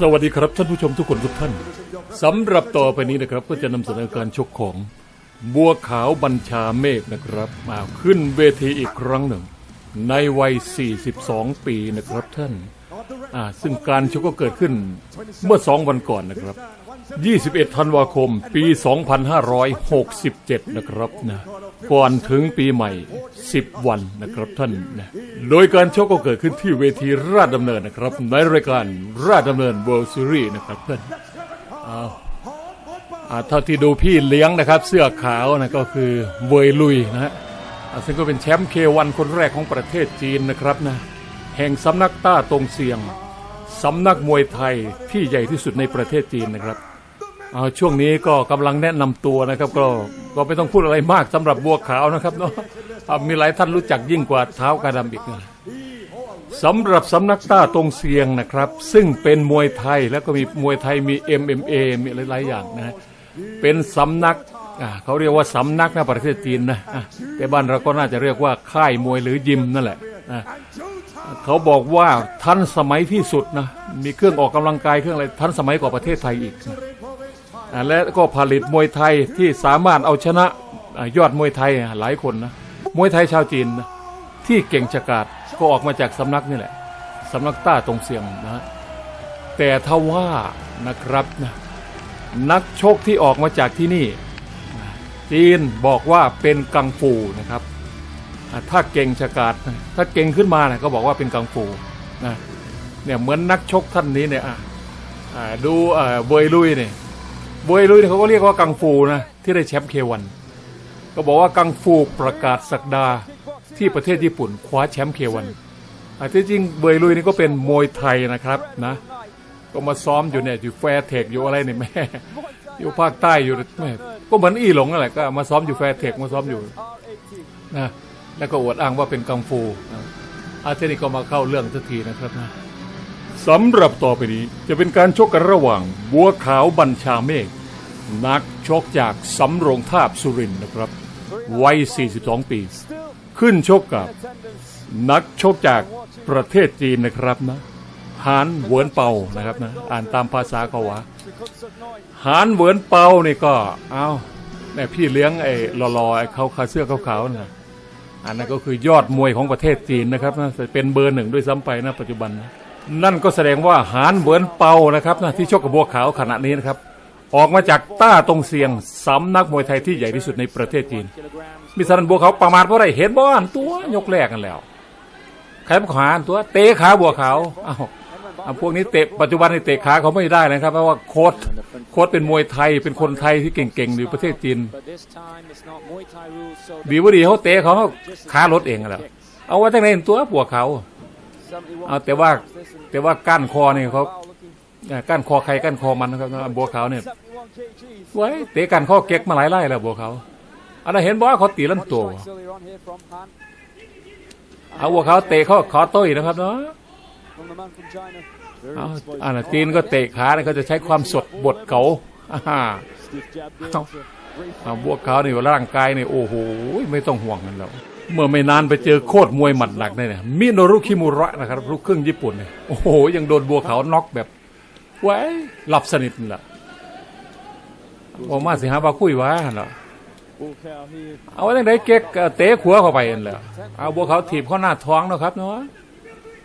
สวัสดีครับท่านผู้ชมทุกคนทุกท่านสำหรับต่อไปนี้นะครับ ก็จะนำเสนอการชกของบัวขาวบัญชาเมฆนะครับมาขึ้นเวทีอีกครั้งหนึ่ง ในวัย 42 ปีนะครับท่านอ่าซึ่งการชกก็เกิดขึ้นเมื่อสองวันก่อนนะครับ 21 ธันวาคม ปี 2567 นะครับนะ ก่อนถึงปีใหม่ 10 วันนะครับท่านนะโดยการชกก็เกิดขึ้นที่เวทีราชดำเนินนะครับ ในรายการราชดำเนิน World Series นะครับท่านเอาอ่าเท่าที่ดูพี่เลี้ยงนะครับ เสื้อขาวนะก็คือเวยลุยนะฮะอ่าซึ่งก็เป็นแชมป์เควันคนแรกของประเทศจีนนะครับนะแห่งสำนักต้าตรงเสียงสำนักมวยไทยที่ใหญ่ที่สุดในประเทศจีนนะครับ เอาช่วงนี้ก็กำลังแนะนำตัวนะครับ ก็ก็ไม่ต้องพูดอะไรมากสำหรับบัวขาวนะครับเนาะมีหลายท่านรู้จักยิ่งกว่าเท้ากรดำอีกนะสำหรับสำนักต้าตรงเสียงนะครับ ซึ่งเป็นมวยไทยแล้วก็มีมวยไทยมี MMA มีหลายๆอย่างนะเป็นสำนักเขาเรียกว่าสำนักนะประเทศจีนนะแต่บ้านเราก็น่าจะเรียกว่าค่ายมวยหรือยิมนั่นแหละเขาบอกว่าทันสมัยที่สุดนะมีเครื่องออกกำลังกายเครื่องอะไรทันสมัยกว่าประเทศไทยอีกนะ และก็ผลิตมวยไทยที่สามารถเอาชนะยอดมวยไทยหลายคนนะมวยไทยชาวจีนนะที่เก่งฉกาจก็ออกมาจากสำนักนี่แหละสำนักต้าตรงเสียงนะแต่ถ้าว่านะครับนะนักชกที่ออกมาจากที่นี่ จีนบอกว่าเป็นกังฟูนะครับ ถ้าเก่งฉกาจถ้าเก่งขึ้นมานะก็บอกว่าเป็นกังฟูนะเนี่ยเหมือนนักชกท่านนี้เนี่ยดูเอ่อบยลุยเนี่ย บวยลุยเขาก็เรียกว่ากังฟูนะ ที่ได้แชมป์เควันก็บอกว่ากังฟูประกาศสักดาที่ประเทศญี่ปุ่นคว้าแชมป์เควันอะที่จริงเบยลุยนี่ก็เป็นมวยไทยนะครับนะ ก็มาซ้อมอยู่เนี่ยอยู่แฟร์เทคอยู่อะไรเนี่ยแม่อยู่ภาคใต้อยู่แม่ก็เหมือนอีหลงนั่นแหละก็มาซ้อมอยู่แฟร์เทคมาซ้อมอยู่นะแล้วก็อวดอ้างว่าเป็นกังฟูอาเทนี่ก็มาเข้าเรื่องสักทีนะครับนะ สำหรับต่อไปนี้จะเป็นการชกกันระหว่างบัวขาวบัญชาเมฆนักชกจากสำโรงทาบสุรินทร์นะครับวัย 42 ปี ขึ้นชกกับ นักชกจากประเทศจีนนะครับนะฮานเหวินเปานะครับนะอ่านตามภาษาเขาว่าหานเหวินเปานี่ก็เอาเนี่ยพี่เลี้ยงไอ้ลอๆไอ้เขาขาเสื้อขาวๆนะอันนั้นก็คือยอดมวยของประเทศจีนนะครับนะเป็นเบอร์หนึ่งด้วยซ้ำไปนะปัจจุบันนะ นั่นก็แสดงว่าหานเหวินเปานะครับนะที่ชกกับบัวขาวขณะนี้นะครับ ออกมาจากต้าตรงเสียงสำนักมวยไทยที่ใหญ่ที่สุดในประเทศจีน มีสันบัวขาวประมาทเพราะอะไรเห็นบ้านตัวยกแรกกันแล้วใครเป็นขวานตัวเตะขาบัวขาวอ้าวอะพวกนี้เตะปัจจุบันในเตะขาเขาไม่ได้นะครับ เพราะว่าโค้ชโค้ชเป็นมวยไทยเป็นคนไทยที่เก่งๆอยู่ประเทศจีนดีว่าดีเขาเตะเขาขาลดเองกันแล้วเอาไว้ตั้งในตัวบัวขาว เอาแต่ว่าแต่ว่าก้านคอเนี่ยเขาอะก้านคอใครก้านคอมันนะครับบัวขาวเนี่ยไว้เตะก้านคอเก๊กมาหลายไล่แล้วบัวขาวอันนั้นเห็นบอกว่าเขาตีลำตัวเอาบัวขาวเตะเขาขอต้อยนะครับเนาะอาอันนั้นจีนก็เตะขาเนี่ยเขาจะใช้ความสดบดเก๋าอ่าเอาเอาบวขาเนี่ร่างกายเนี่ยโอ้โหไม่ต้องห่วงกันแล้ว เมื่อไม่นานไปเจอโคตรมวยหมัดหนักเนี่ยมิโนรุคิมุระนะครับลูกครึ่งญี่ปุ่นเนี่ยโอ้โห ยังโดนบัวเขาน็อกแบบไว้หลับสนิทนั่แหละบอมาสิฮะว่าคุยว่าเหรอเอาไว้ตั้งแต่เก๊กเตะขัวเข้าไปนั่นแหละเอาบัวเขาถีบเข้าหน้าท้องนะครับเนาะ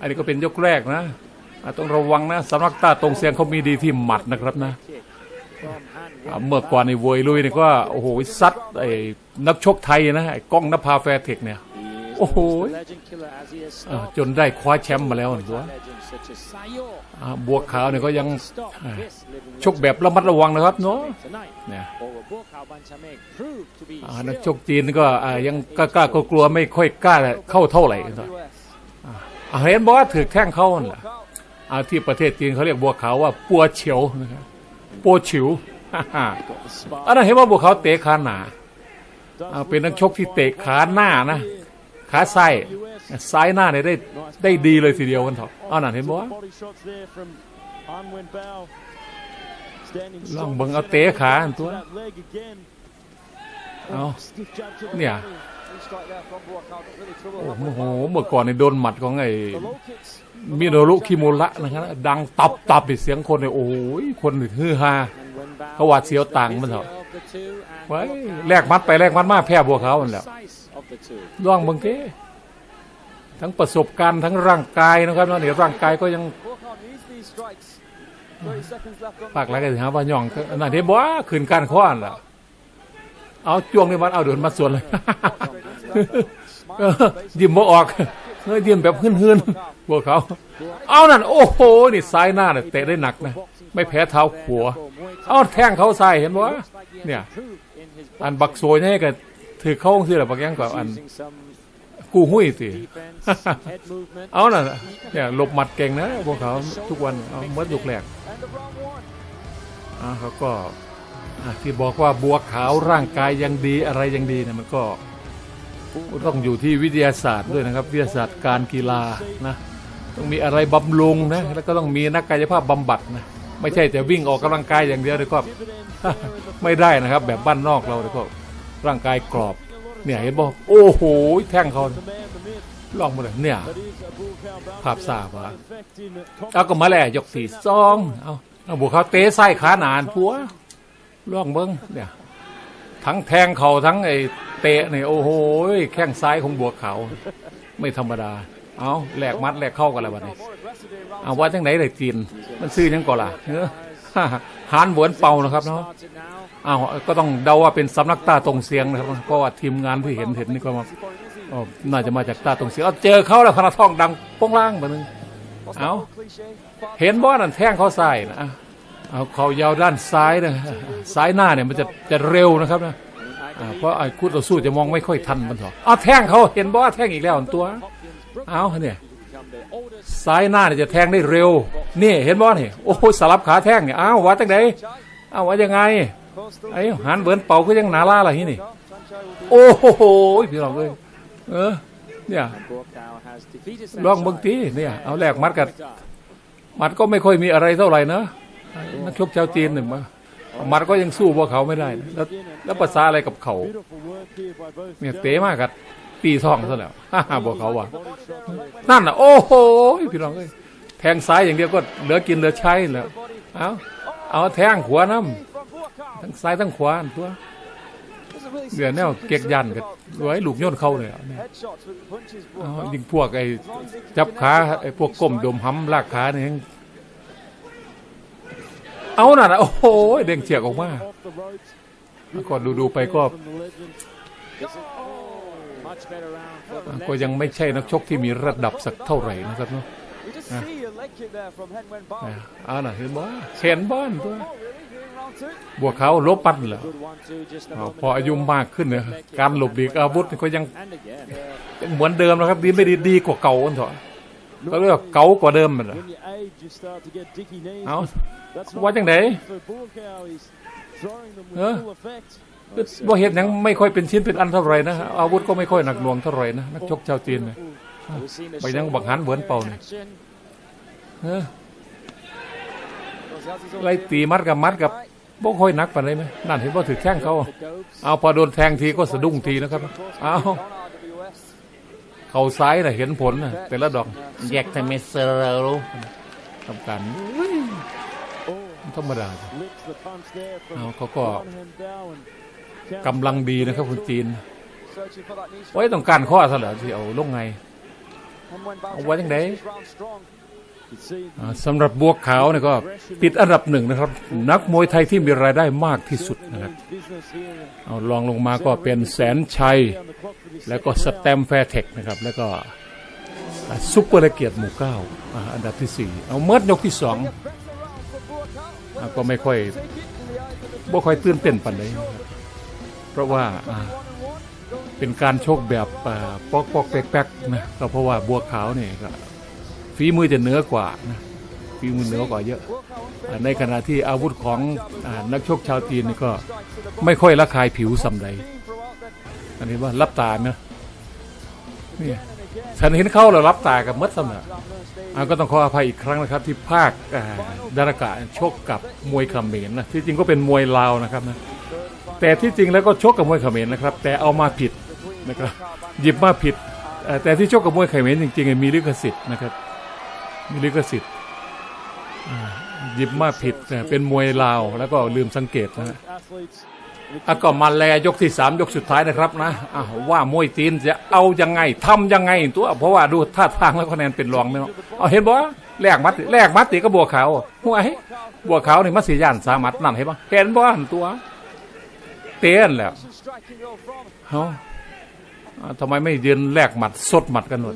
อันนี้ก็เป็นยกแรกนะต้องระวังนะสำนักตาตรงเสียงเขามีดีที่หมัดนะครับนะ เมื่อก่อนในโวยลุยเนี่ยก็โอ้โหซัดไอ้นักชกไทยนะไอ้ก้องนภาแฟร์เทคเนี่ยโอ้โหจนได้คว้าแชมป์มาแล้วนะตัวบวกขาวเนี่ยก็ยังชกแบบระมัดระวังนะครับเนาะเนี่ยนักชกจีนก็ยังกล้าๆกลัวไม่ค่อยกล้าเข้าเท่าไหร่เห็นบอกว่าถือแข้งเข้าน่ะที่ประเทศจีนเขาเรียกบัวขาวว่าปัวเฉียวนะครับ ปัวฉิวอันนั้นเห็นว่าบัวขาเตะขาหนาเป็นนักชกที่เตะขาหน้านะ ขาซ้ายซ้ายหน้าเนี่ยได้ได้ดีเลยทีเดียวกันเถอะเอานั่นเห็นบ่ลองบิ่งเอาเตะขาตัวเอาเนี่ย โอ้โหเมื่อก่อนในโดนหมัดของไอ้มิโนรุคิโมระนะครับดังตับตับเสียงคนเนี่ยโอ้ยคนนี่ฮือฮาเขาหวาดเสียวต่างมันเถอะไว้แลกมัดไปแลกมัดมาแพ้บัวขาวมันแล้วล่องเบางเก้ทั้งประสบการณ์ทั้งร่างกายนะครับเนี่ยร่างกายก็ยังปากอะไรกันสิฮะว่าย่องนั่นที่บ้าขืนการข้อนล่ะเอาจ้วงในวันเอาเดินมาส่วนเลย ยิ้มบ่ออกเฮ้ยยิ้มแบบหืนๆพวกเขา เอานั่นโอ้โหนี่ซ้ายหน้าเนี่ยเตะได้หนักนะไม่แพ้เท้าขวาเอาแทงเขาใส่เห็นบ่เนี่ย อันบักโซยนี่ก็ถือเข้าสิแหละบักยังกว่าอันกูหุ้ยสิเอาน่ะเนี่ยหลบหมัดเก่งนะพวกเขาทุกวันเอาเมื่อยุกแรกอ่าเขาก็ที่บอกว่าบัวขาวร่างกายยังดีอะไรยังดีเนี่ยมันก็ ต้องอยู่ที่วิทยาศาสตร์ด้วยนะครับ วิทยาศาสตร์การกีฬานะต้องมีอะไรบำรุงนะแล้วก็ต้องมีนักกายภาพบำบัดนะไม่ใช่แต่วิ่งออกกำลังกายอย่างเดียวเดี๋ยก็ไม่ได้นะครับ แบบบ้านนอกเราเดี๋ยก็ร่างกายกรอบ เนี่ยเห็นบ่โอ้โหแท่งเขาลองมาเลยเนี่ยภาพสาบวะเอาก็มาแล้วยกสี่สองเอาเอาบุกเขาเตะไส้ขาหนานพัวล่องเบิ้งเนี่ย ทั้งแทงเขาทั้งไอ้เตะเนี่ยโอ้โหแข้งซ้ายของบัวขาวไม่ธรรมดา เอาแหลกมัดแหลกเข้ากันแล้ววันนี้เอาว่าจังไหนเลยจีน มันซื้อยังก่อนล่ะเนื้อหานเหวนเป่านะครับเนาะอ้าวก็ต้องเดาว่าเป็นสำนักตาตรงเสียงนะครับเพราะว่าทีมงานที่เห็นเห็นนี่ก็มาอ๋อน่าจะมาจากตาตรงเสียงเอาเจอเขาแล้วพนาทองดังโป้งล่างมาหนึ่งเอาเห็นบ่นั่นแท่งเขาใส่นะ เอาเขายาวด้านซ้ายนะซ้ายหน้าเนี่ยมันจะจะเร็วนะครับนะเพราะไอ้คู่ต่อสู้จะมองไม่ค่อยทันมันเถอะเอาแท่งเขาเห็นบ่ว่าแท่งอีกแล้วตัว เอาเนี่ยซ้ายหน้าเนี่ยจะแทงได้เร็ว นี่เห็นบ่นี่โอ้สลับขาแทงเนี่ยอ้าวว่าจังไดอ้าวว่ายังไงไอ้หันเบิร์นเป่าก็ยังหนาล่าอะไรที่นี่ โอ้โหพี่น้องเลยเออเนี่ยลองเบางทีเนี่ยเอาแลกมัดกันมัดก็ไม่ค่อยมีอะไรเท่าไหร่นะ นักชกชาวจีนเนี่ยมามัดก็ยังสู้พวกเขาไม่ได้ แล้วแล้วภาษาอะไรกับเขาเนี่ยเตะมากกัดตีท่องซะแล้วฮ่าฮ่าบอกเขาว่านั่นน่ะ โอ้โหพี่น้องเอ้ยแทงซ้ายอย่างเดียวก็เหลือกินเหลือใช้แล้วเอาเอาแทงขวาน้ำทั้งซ้ายทั้งขวานตัวเหลือแนวเก็กยันกับไว้ลูกโย่นเข้าเลยเนี่ยยิงพวกไอ้จับขาไอ้พวกก้มดมห้ำลากขาเนี่ย เอาน่ะนะโอ้โหเด้งเฉียกออกมาก่อนดูๆไปก็ ก็ยังไม่ใช่นักชกที่มีระดับสักเท่าไหร่นะครับเนาะอะเอาน่ะเห็นบ่เห็นบ้านตัวบวกเขาลบปั้นเหรอพออายุมากขึ้นเนี่ยการหลบหลีกอาวุธก็ยังเหมือนเดิมนะครับ ดีไม่ดีดีกว่าเก่าอันเถอะ ก็เรียกว่าเก่ากว่าเดิมมันเหรอเอาว่าจังไหนเออว่าเหตุยังไม่ค่อยเป็นชิ้นเป็นอันเท่าไหร่นะอาวุธก็ไม่ค่อยหนักหน่วงเท่าไหร่นะนักชกชาวจีนเนี่ยไปยังบักหันเหมือนเป่าเนี่ยเออไล่ตีมัดกับมัดกับบ่ค่อยหนักปานใดไหมนั่นเห็นว่าถือแข้งเขา เอาพอโดนแทงทีก็สะดุ้งทีนะครับ เอา เข่าซ้ายน่ะเห็นผลนะแต่ละดอกแยกทำเมสเซอร์ทำการธรรมดาเอาเขาก็กำลังดีนะครับคุณจีนไว้ต้องการข้อซะเหรอที่เอาลงไงเอาไว้จังไดอ่า สำหรับบัวขาวเนี่ยก็ติดอันดับหนึ่งนะครับ นักมวยไทยที่มีรายได้มากที่สุดนะครับเอาลองลงมาก็เป็นแสนชัย แล้วก็สแตมแฟร์เทคนะครับ แล้วก็ซุปเปอร์ละเกียรติหมู่เก้าอันดับที่สี่เอาเมิดยกที่สองอก็ไม่ค่อยบ่ค่อยตื่นเต้นปันเลยเพราะว่าเป็นการโชคแบบปอกปอกแป๊กแป๊กนะก็เพราะว่าบัวขาวเนี่ยก็ ฝีมือจะเหนือกว่านะฝีมือเหนือกว่าเยอะ ในขณะที่อาวุธของอนักโชคชาวจีนนี่ก็ไม่ค่อยระคายผิวสำใดอันนี้ว่ารับตาเนะนี่ฉันเห็นเข้าแล้วรับตากับมัดสำนะอ่าก็ต้องขออภัยอีกครั้งนะครับ ที่ภาคดารากะโชคกับมวยเขมรนะที่จริงก็เป็นมวยลาวนะครับนะแต่ที่จริงแล้วก็ชกกับมวยเขมรนะครับ แต่เอามาผิดนะครับหยิบมาผิด แต่ที่ชกกับมวยขม็นจริงๆมีลิขสิทธิ์นะครับ มีลิขสิทธิ์หยิบมาผิดเป็นมวยลาว แล้วก็ลืมสังเกตนะฮะอะก็มาแลยกที่สามยกสุดท้ายนะครับนะะว่ามวยจีนจะเอายังไงทำยังไงตัวเพราะว่าดูท่าทางแล้วคะแนนเป็นรองไม่เนาะเอาเห็นบ่แลกมัดแลกมัดตีก็บัวขาวหัวไอ้บัวขาวนี่มัดสีย่านสามัดนั่นเห็นบ่เห็นบ่ตัวเตี้ยนแหล้วเฮ้าอะ ทำไมไม่ยืนแลกหมัดสดหมัดกันหมด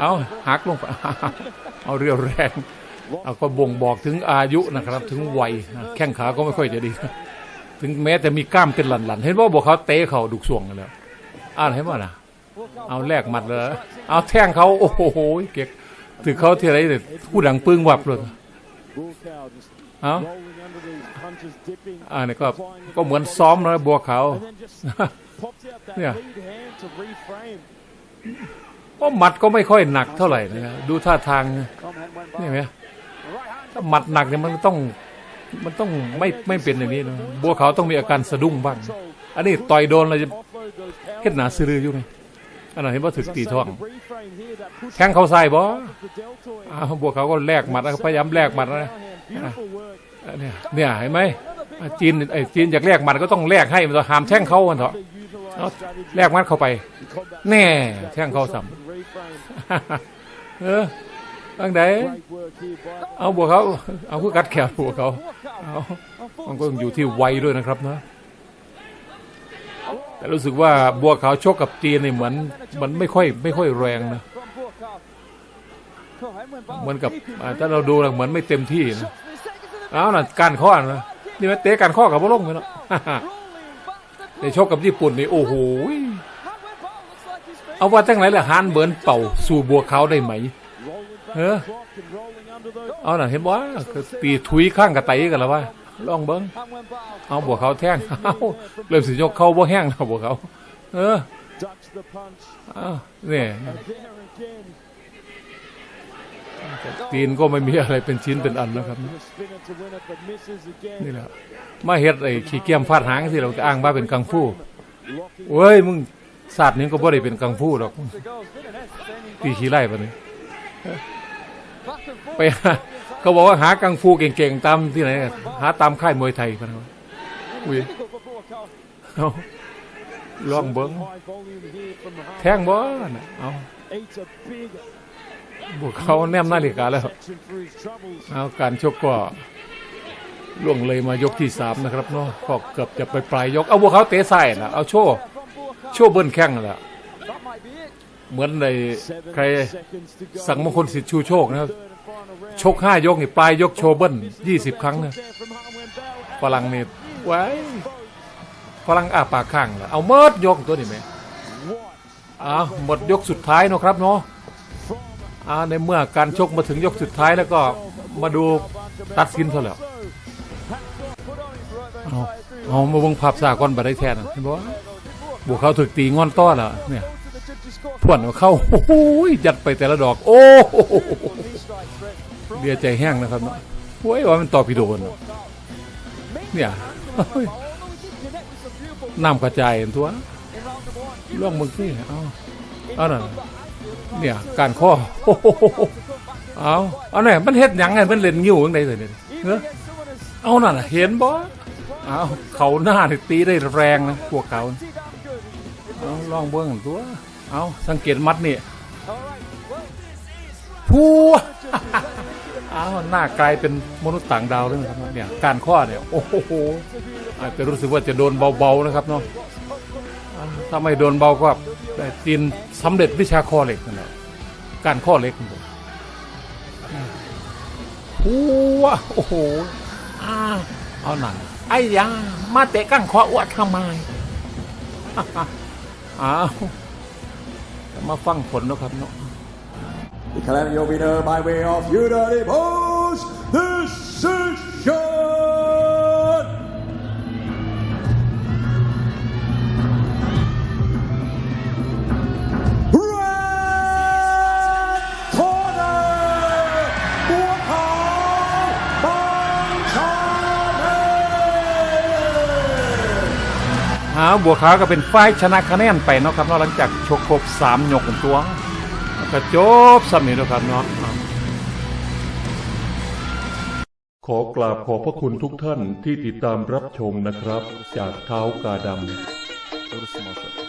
เอาหักลงไปเอาเรียวแรงเอาก็บ่งบอกถึงอายุนะครับ ถึงวัยนะแข้งขาก็ไม่ค่อยจะดี ถึงแม้จะมีกล้ามเป็นหลันๆ เห็นว่าบอกเขาเตะเขาดุกส่วงกันแล้วอ่านเห็นว่านะเอาแลกหมัดเลยเอาแท่งเขาโอ้โหเก็กถึงเขาที่ไรแต่ผู้ดังปึ้งวับเลยเอาอ่านี่ก็ก็เหมือนซ้อมนะบัวเขาว เนี่ยก็หมัดก็ไม่ค่อยหนักเท่าไหร่นะดูท่าทางนี่ไหมถ้าหมัดหนักเนี่ยมันต้องมันต้องไม่ไม่เป็นอย่างนี้นะบัวขาวต้องมีอาการสะดุ้งบ้าง อันนี้ต่อยโดนเราจะเฮ็ดหนาซื้ออยู่ไงอันนั้นเห็นว่าถึกตีท้องแข้งเขาใส่บ่อ้าวบัวขาวก็แลกหมัดนะพยายามแลกหมัดนะเนี่ยเนี่ยเห็นไหมจีนไอ้จีนอยากแลกหมัดก็ต้องแลกให้มันต้องหามแท่งเขามันเถอะ แลกมัดเข้าไป แน่แท่งเขาสัมเออตั้งไหนเอาบัวเขาเอาคือกัดแขนบัวเขาเอามันก็อยู่ที่ไวด้วยนะครับนะแต่รู้สึกว่าบัวขาวชกกับจีนนี่เหมือน มันไม่ค่อยไม่ค่อยแรงนะเหมือนกับถ้าเราดูแล้วเหมือนไม่เต็มที่นะเอาน่ะการข้อนะนี่มันเตะการข้อกับพวกลงไปแล้ว ในชกกับญี่ปุ่นนี่โอ้โหเอาว่าตั้งไหนล่ะฮานเบิร์นเป่าสู่บัวเขาได้ไหมเออเอาหน่ะเห็นบ่ก็ตีทุยข้างกระไตกันแล้วว่าลองเบิ้งเอาบัวเขาแท่งเอาเริ่มสิยกเข้าบ่แห้งแล้วบัวเขาเออเอาเนี่ย ตีนก็ไม่มีอะไรเป็นชิ้นเป็นอันแล้วครับ นี่แหละมาเฮ็ดไอ้ขี้เกียมฟาดหางสิเราอ้างว่าเป็นกังฟูเว้ยมึงศาสตร์นี้ก็บ่ได้เป็นกังฟูหรอกตีขี้ไล่ปะนี่ไปเขาบอกว่าหากังฟูเก่งๆตามที่ไหนหาตามค่ายมวยไทยปะนะอุ้ยเอาลองเบิ้งแทงบ่นะเอา บวกเขาแนมนาฬิกาแล้วเอาการชกก็ล่วงเลยมายกที่สามนะครับเนาะก็เกือบจะไปปลายยกเอาพวกเขาเตะใส่นะเอาโชว์โชว์เบิ้ลแข้งนั่นแหละเหมือนในใครสังมงคลสิทธิ์ชูโชคนะครับชกห้ายกนี่ปลายยกโชว์เบิ้ลยี่สิบครั้งนะฝรั่งนี่ไว้ฝรั่งอาปากข้างละเอาเมิดยกตัวนี้ไหมอ่าหมดยกสุดท้ายเนาะครับเนาะ ในเมื่อการชกมาถึงยกสุดท้ายแล้วก็มาดูตัดสินเท่าแล้วเอาเอามาบิ่งภาพสากลบัได้แทนเห็นบ่บวกเขาถึกตีงอนต้อแล้วเนี่ยพวนเข้าโอ้โหยัดไปแต่ละดอก โอ้โหเบียใจแห้งนะครับเนาะโอ้ยว่ามันต่อพิโดนเนาะเนี่ยน้ำกระจายเห็นตัวล่องมึงสิเอาเอาหน่ะ เนี่ยการข้อเอาเอาเนี่ยมันเฮ็ดหยังไงมันเล่นงิ้วจังได๋เลยเนี่ยเออเอานั่นน่ะเห็นบ่เอาเขาหน้าตีได้แรงนะพวกเขาเอาลองเบิ้งตัวเอาสังเกตมัดนี่พัวเอาหน้ากลายเป็นมนุษย์ต่างดาวเลยนะครับเนี่ยการข้อเนี่ยโอ้โหอาจจะรู้สึกว่าจะโดนเบาๆนะครับเนาะอ่าถ้าไม่โดนเบาก็ แต่จีนสำเร็จวิชาข้อเหล็กนั่นแหละการข้อเหล็กนั่นแหละพัวโอ้โหอ่าเอาหนังไอ้ยามาเตะกั้งคออ้วดทำไมอ้าวมาฟังผลนะครับเนาะ Declare your winner by way of unanimous decision. างชาบัวขาวก็เป็นฝ่ายชนะคะแนนไปเนาะครับเนาะหลังจากชกครบสามยกของตัวก็จบสำเร็จแล้วครับเนาะขอกราบขอบพระคุณทุกท่านที่ติดตามรับชมนะครับ จากเท้ากาดำ